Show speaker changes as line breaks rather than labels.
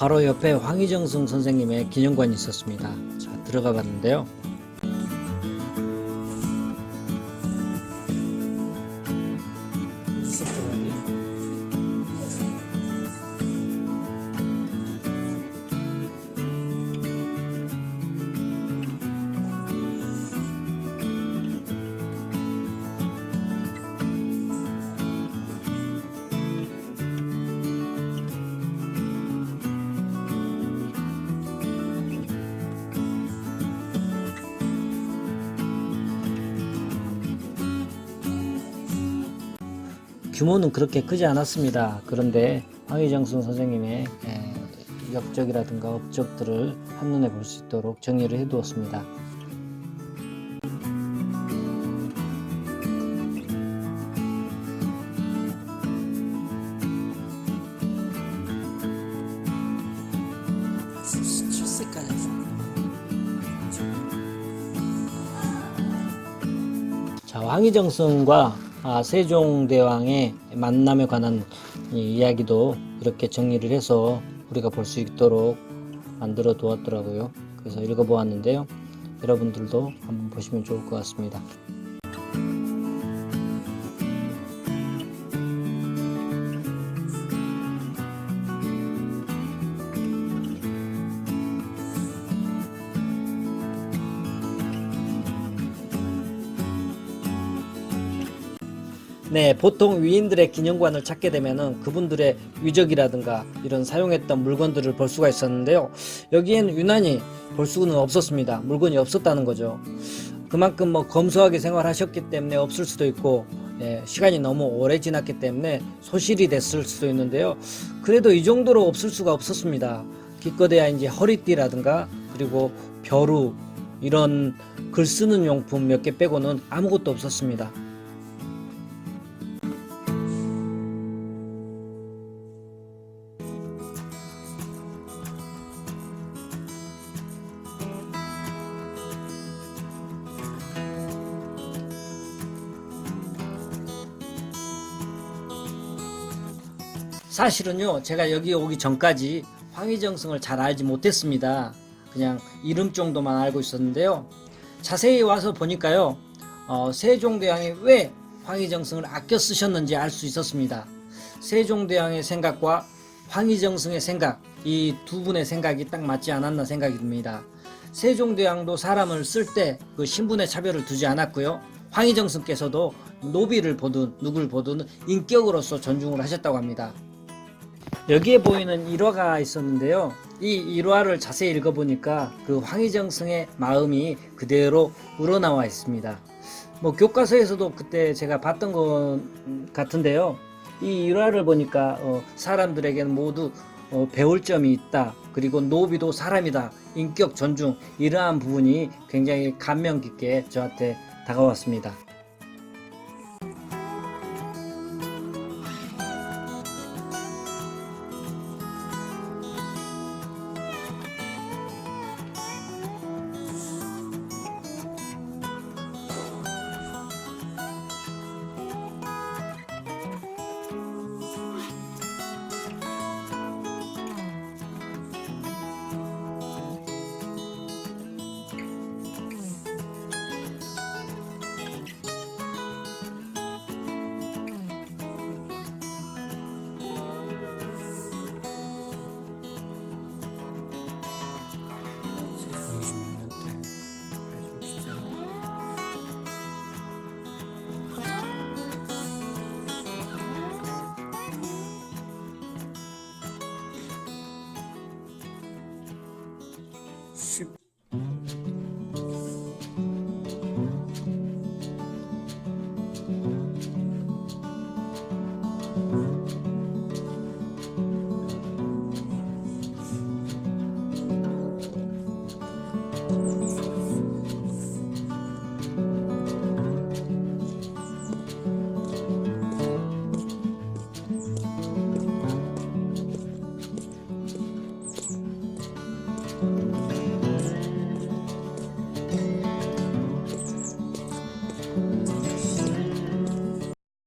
바로 옆에 황희정승 선생님의 기념관이 있었습니다. 자, 들어가 봤는데요. 규모는 그렇게 크지 않았습니다. 그런데 황희정승 선생님의 에, 역적이라든가 업적들을 한눈에 볼 수 있도록 정리를 해두었습니다. 황희정승과 아, 세종대왕의 만남에 관한 이 이야기도 이렇게 정리를 해서 우리가 볼 수 있도록 만들어 두었더라고요. 그래서 읽어보았는데요. 여러분들도 한번 보시면 좋을 것 같습니다. 네, 보통 위인들의 기념관을 찾게 되면은 그분들의 위적이라든가 이런 사용했던 물건들을 볼 수가 있었는데요. 여기엔 유난히 볼 수는 없었습니다. 물건이 없었다는 거죠. 그만큼 뭐 검소하게 생활하셨기 때문에 없을 수도 있고 예, 시간이 너무 오래 지났기 때문에 소실이 됐을 수도 있는데요. 그래도 이 정도로 없을 수가 없었습니다. 기껏해야 이제 허리띠라든가 그리고 벼루 이런 글 쓰는 용품 몇 개 빼고는 아무것도 없었습니다. 사실은요, 제가 여기 오기 전까지 황희정승을 잘 알지 못했습니다. 그냥 이름 정도만 알고 있었는데요. 자세히 와서 보니까요, 어, 세종대왕이 왜 황희정승을 아껴 쓰셨는지 알 수 있었습니다. 세종대왕의 생각과 황희정승의 생각, 이 두 분의 생각이 딱 맞지 않았나 생각이 듭니다. 세종대왕도 사람을 쓸 때 그 신분의 차별을 두지 않았고요. 황희정승께서도 노비를 보든 누굴 보든 인격으로서 존중을 하셨다고 합니다. 여기에 보이는 일화가 있었는데요. 이 일화를 자세히 읽어보니까 그 황희정승의 마음이 그대로 우러나와 있습니다. 뭐 교과서에서도 그때 제가 봤던 것 같은데요. 이 일화를 보니까 어, 사람들에게는 모두 어, 배울 점이 있다. 그리고 노비도 사람이다. 인격 존중 이러한 부분이 굉장히 감명 깊게 저한테 다가왔습니다. se Música